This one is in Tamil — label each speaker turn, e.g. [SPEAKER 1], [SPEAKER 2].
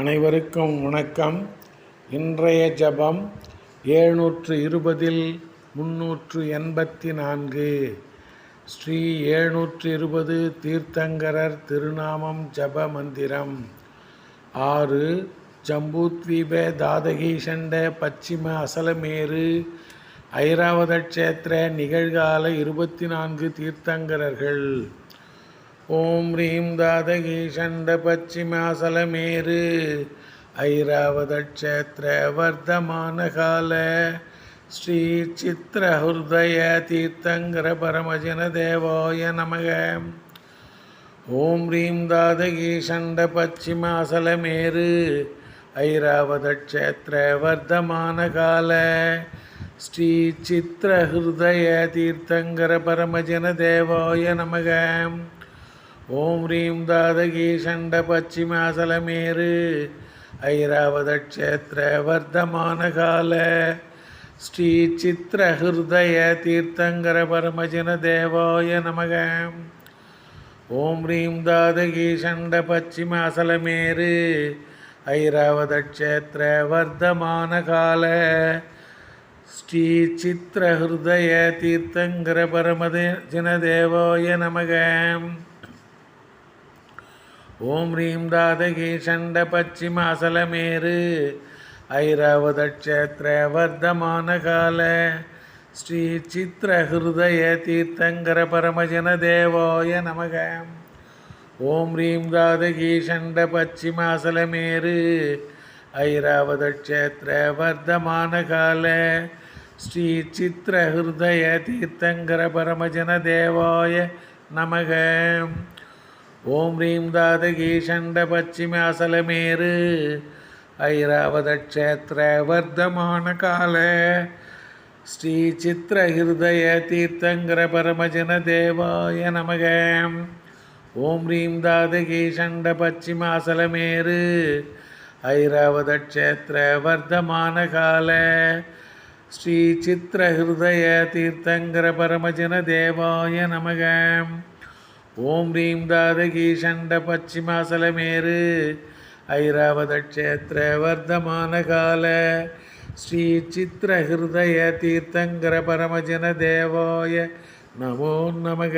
[SPEAKER 1] அனைவருக்கும் வணக்கம். இன்றைய ஜபம் ஏழ்நூற்று இருபதில் முன்னூற்று எண்பத்தி நான்கு ஸ்ரீ ஏழ்நூற்று இருபது தீர்த்தங்கரர் திருநாமம் ஜப மந்திரம். ஆறு ஜம்பூத்வீப தாதகீஷண்ட பச்சிம அசலமேரு ஐராவத க்ஷேத்திர நிகழ்கால இருபத்தி நான்கு தீர்த்தங்கரர்கள். ஓம் ரீம் தாதகி தாதகீஷண்ட பச்சிமாசலமேரு ஐராவத க்ஷேத்திர வர்த்தமான கால ஸ்ரீ சித்திரஹுதய தீர்த்தங்கர பரமஜன தேவாய நமக. ஓம் ரீம் தாதகி தாதகீஷண்ட பச்சிமாசலமேரு ஐராவத க்ஷேத்திர வர்த்தமான கால ஸ்ரீ சித்திரஹுதய தீர்த்தங்கர பரமஜன தேவாய நமகம் ஓம் ரீம் தாதகி சண்ட பச்சிமாசலமேரு ஐராவத க்ஷேத்திர வர்த்தமான கால. ஸ்ரீ சித்திர ஹிருதய தீர்த்தங்கர பரமஜன தேவாய நமக. ஓம் ரீம் தாதகி சண்ட பச்சிமாசலமேரு ஐராவத க்ஷேத்திர வர்த்தமான கால. ஸ்ரீ சித்திர ஹிருதய தீர்த்தங்கர பரமத ஜனதேவாய நமகம் ஓம் ரீம் தாதகீஷண்ட பச்சிமாசலமேரு ஐராவத க்ஷேத்திர வர்த்தமான கால ஸ்ரீ சித்திரஹய தீர்த்தங்கர பரமஜன தேவாய நமக. ஓம் ரீம் தாதகீஷண்ட பச்சிமாசலமேரு ஐராவத க்ஷேத்திர வர்த்தமான கால ஸ்ரீ சித்திரஹய தீர்த்தங்கர பரமஜன தேவாய நமக. ஓம் ரீம் தாதகீ தாதகீஷண்ட பச்சிமாசலமேரு ஐராவத க்ஷேத்திர வர்த்தமான கால. ஸ்ரீ சித்திர ஹிருதய தீர்த்தங்கர பரமஜன தேவாய நமக. ஓம் ரீம் தாதகீ தாதகீஷண்ட பச்சிமாசலமேரு ஐராவத க்ஷேத்திர வர்த்தமான கால. ஸ்ரீ சித்திர ஹிருதய தீர்த்தங்கர பரமஜன தேவாய நமகம் ஓம் ரீம் தாதகி சண்ட பச்சிமாசலமேரு ஐராவத க்ஷேத்திர வர்த்தமான கால. ஸ்ரீ சித்திர தீர்த்தங்கர பரமஜன தேவாய. நமோ நமக.